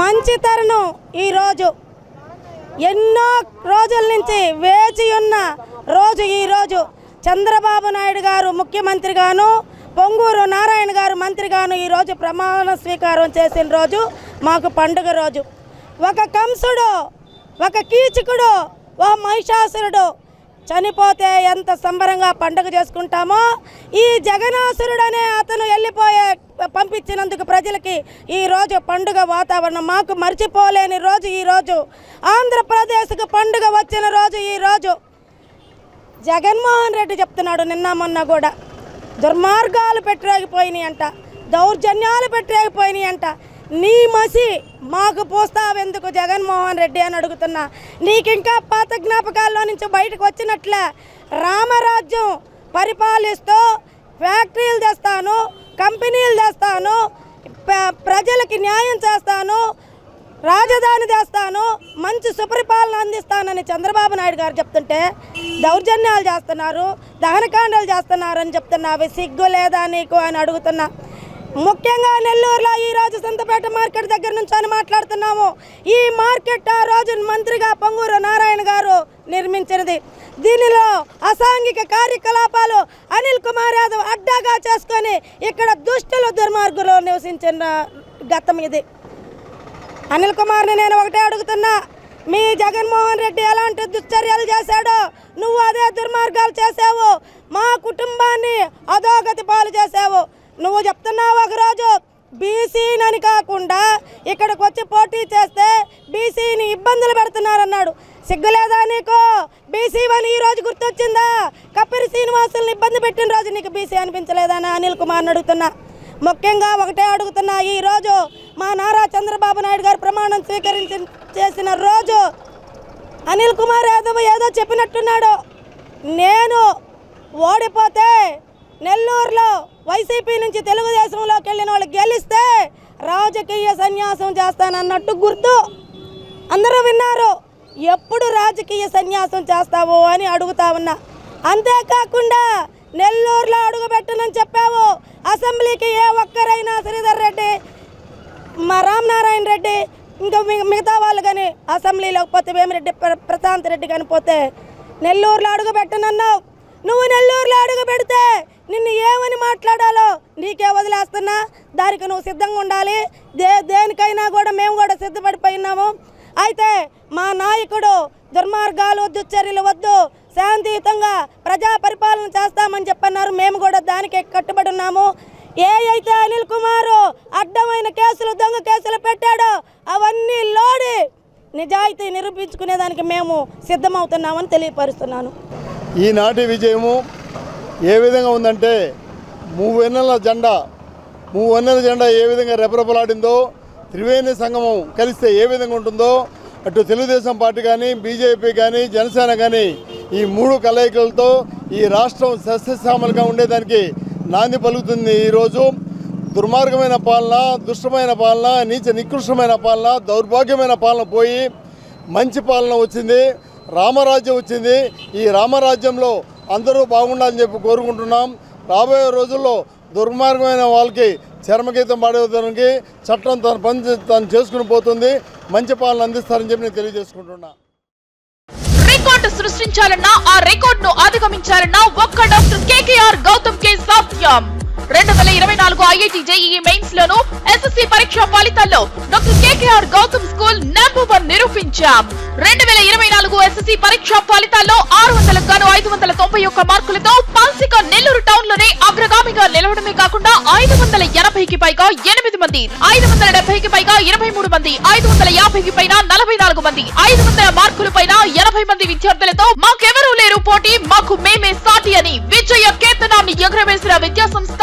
మంచి తరుణం ఈరోజు. ఎన్నో రోజుల నుంచి వేచి ఉన్న రోజు ఈరోజు. చంద్రబాబు నాయుడు గారు ముఖ్యమంత్రిగాను పొంగూరు నారాయణ గారు మంత్రిగాను ఈరోజు ప్రమాణ స్వీకారం చేసిన రోజు మాకు పండుగ రోజు. ఒక కంసుడు ఒక కీచకుడు ఓ మహిషాసురుడు చనిపోతే ఎంత సంబరంగా పండుగ చేసుకుంటామో ఈ జగనాసురుడు అనే అతను వెళ్ళిపోయే పంపించినందుకు ప్రజలకి ఈ రోజు పండుగ వాతావరణం. మాకు మర్చిపోలేని రోజు ఈ రోజు. ఆంధ్రప్రదేశ్కు పండుగ వచ్చిన రోజు ఈ రోజు. జగన్మోహన్ రెడ్డి చెప్తున్నాడు నిన్న మొన్న కూడా. దుర్మార్గాలు పెట్టలేకపోయినాయి అంట దౌర్జన్యాలు పెట్టలేకపోయినాయి అంట. నీ మసి మాకు పోస్తావెందుకు జగన్మోహన్ రెడ్డి అని అడుగుతున్నా. నీకింకా పాత జ్ఞాపకాల్లో నుంచి బయటకు వచ్చినట్లే. రామరాజ్యం పరిపాలిస్తూ ఫ్యాక్టరీలు తెస్తాను కంపెనీలు తెస్తాను ప్రజలకి న్యాయం చేస్తాను రాజధాని చేస్తాను మంచి సుపరిపాలన అందిస్తానని చంద్రబాబు నాయుడు గారు చెప్తుంటే దౌర్జన్యాలు చేస్తున్నారు దహనకాండాలు చేస్తున్నారని చెప్తున్నావి చెప్తున్నా అవి సిగ్గు లేదా నీకు అని అడుగుతున్నా. ముఖ్యంగా నెల్లూరులో ఈ రోజు సంతపేట మార్కెట్ దగ్గర నుంచి అని మాట్లాడుతున్నాము. ఈ మార్కెట్ ఆ రోజు మంత్రిగా పొంగూరు నారాయణ గారు నిర్మించినది. దీనిలో అసాంఘిక కార్యకలాపాలు అనిల్ కుమార్ యాదవ్ అడ్డాగా చేసుకొని ఇక్కడ దుష్టులు దుర్మార్గులు నివసించిన గతం ఇది. అనిల్ కుమార్ని నేను ఒకటే అడుగుతున్నా. మీ జగన్మోహన్ రెడ్డి ఎలాంటి దుశ్చర్యలు చేశాడో నువ్వు అదే దుర్మార్గాలు చేసావు మా కుటుంబాన్ని అధోగతి పాలు చేసావు నువ్వు చెప్తున్నావు ఒకరోజు బీసీనని కాకుండా ఇక్కడికి వచ్చి పోటీ చేస్తే బీసీని ఇబ్బందులు పెడుతున్నారన్నాడు. సిగ్గులేదా నీకు? బీసీ అని ఈ రోజు గుర్తొచ్చిందా? కప్పిరి శ్రీనివాసుల్ని ఇబ్బంది పెట్టిన రోజు నీకు బీసీ అనిపించలేదా అని అనిల్ కుమార్ని అడుగుతున్నా. ముఖ్యంగా ఒకటే అడుగుతున్నా ఈ రోజు మా నారా చంద్రబాబు నాయుడు గారు ప్రమాణం స్వీకరించి చేసిన రోజు అనిల్ కుమార్ యాదవ్ ఏదో చెప్పినట్టున్నాడు. నేను ఓడిపోతే నెల్లూరులో వైసీపీ నుంచి తెలుగుదేశంలోకి వెళ్ళిన వాళ్ళు గెలిస్తే రాజకీయ సన్యాసం చేస్తానన్నట్టు గుర్తు. అందరూ విన్నారు ఎప్పుడు రాజకీయ సన్యాసం చేస్తావు అని అడుగుతా ఉన్నా. అంతేకాకుండా నెల్లూరులో అడుగుపెట్టి మా రామనారాయణ రెడ్డి ఇంకా మిగతా వాళ్ళు కానీ అసెంబ్లీలో పోతే వేమిరెడ్డి ప్రశాంత్ రెడ్డి కానీ పోతే నెల్లూరులో అడుగు పెట్టనన్నావు నువ్వు నెల్లూరులో అడుగు పెడితే నిన్ను ఏమని మాట్లాడాలో నీకే వదిలేస్తున్నా. దానికి నువ్వు సిద్ధంగా ఉండాలి. దే దేనికైనా కూడా మేము కూడా సిద్ధపడిపోయినాము అయితే మా నాయకుడు దుర్మార్గాలు దుశ్చర్యలు వద్దు. శాంతియుతంగా ప్రజా పరిపాలన చేస్తామని చెప్పన్నారు. మేము కూడా దానికి కట్టుబడి ఉన్నాము. ఏ అయితే అనిల్ కుమార్ అడ్డమైన కేసులు దొంగ కేసులు పెట్టాడో అవన్నీ లోడి నిజాయితీ నిరూపించుకునేదానికి మేము సిద్ధమవుతున్నామని తెలియపరుస్తున్నాను. ఈనాటి విజయము ఏ విధంగా ఉందంటే మూవెన్నెల జెండా మూవెన్నెల జెండా ఏ విధంగా రెపరెపలాడిందో త్రివేణి సంగమం కలిస్తే ఏ విధంగా ఉంటుందో అటు తెలుగుదేశం పార్టీ కానీ బీజేపీ కానీ జనసేన కానీ ఈ మూడు కలయికలతో ఈ రాష్ట్రం సస్యశ్యామలుగా ఉండేదానికి నాంది పలుకుతుంది. ఈరోజు దుర్మార్గమైన పాలన దుష్టమైన పాలన నీచ నికృష్టమైన పాలన దౌర్భాగ్యమైన పాలన పోయి మంచి పాలన వచ్చింది. రామరాజ్యం వచ్చింది. ఈ రామరాజ్యంలో అందరూ బాగుండాలని చెప్పి కోరుకుంటున్నాం. రాబోయే రోజుల్లో దుర్మార్గమైన వాళ్ళకి చర్మగీతం పాడేదానికి చట్టం తన పని తను చేసుకుని పోతుంది. మంచి పాలన అందిస్తారని చెప్పి నేను తెలియజేసుకుంటున్నా. రికార్డు సృష్టించాలన్నా ఆ రికార్డ్ను ఐఐటి జేఈఈ మెయిన్స్ లోను ఎస్ఎస్సి పరీక్ష ఫలితాల్లో doctor KKR Gautam school number one నిరూపించాం. రెండు వేల ఇరవై నాలుగు ఎస్ఎస్సి పరీక్ష ఫలితాల్లో ఆరు వందల గాను ఐదు వందల తొంభై ఒక్క మార్కులతో పాల్సిక నెల్లూరు టౌన్లోనే అగ్రగామిగా నిలవడమే కాకుండా ఐదు వందల ఎనభైకి పైగా ఎనిమిది మంది ఐదు వందల డెబ్బైకి పైగా ఇరవై మూడు మంది ఐదు వందల యాభైకి పైన నలభై నాలుగు మంది ఐదు వందల మార్కుల పైన ఎనభై మంది విద్యార్థులతో మాకెవరూ లేరు పోటీ మాకు మేమే సాటి అని విజయ కేతనాన్ని ఎగురవేసిన విద్యా సంస్థ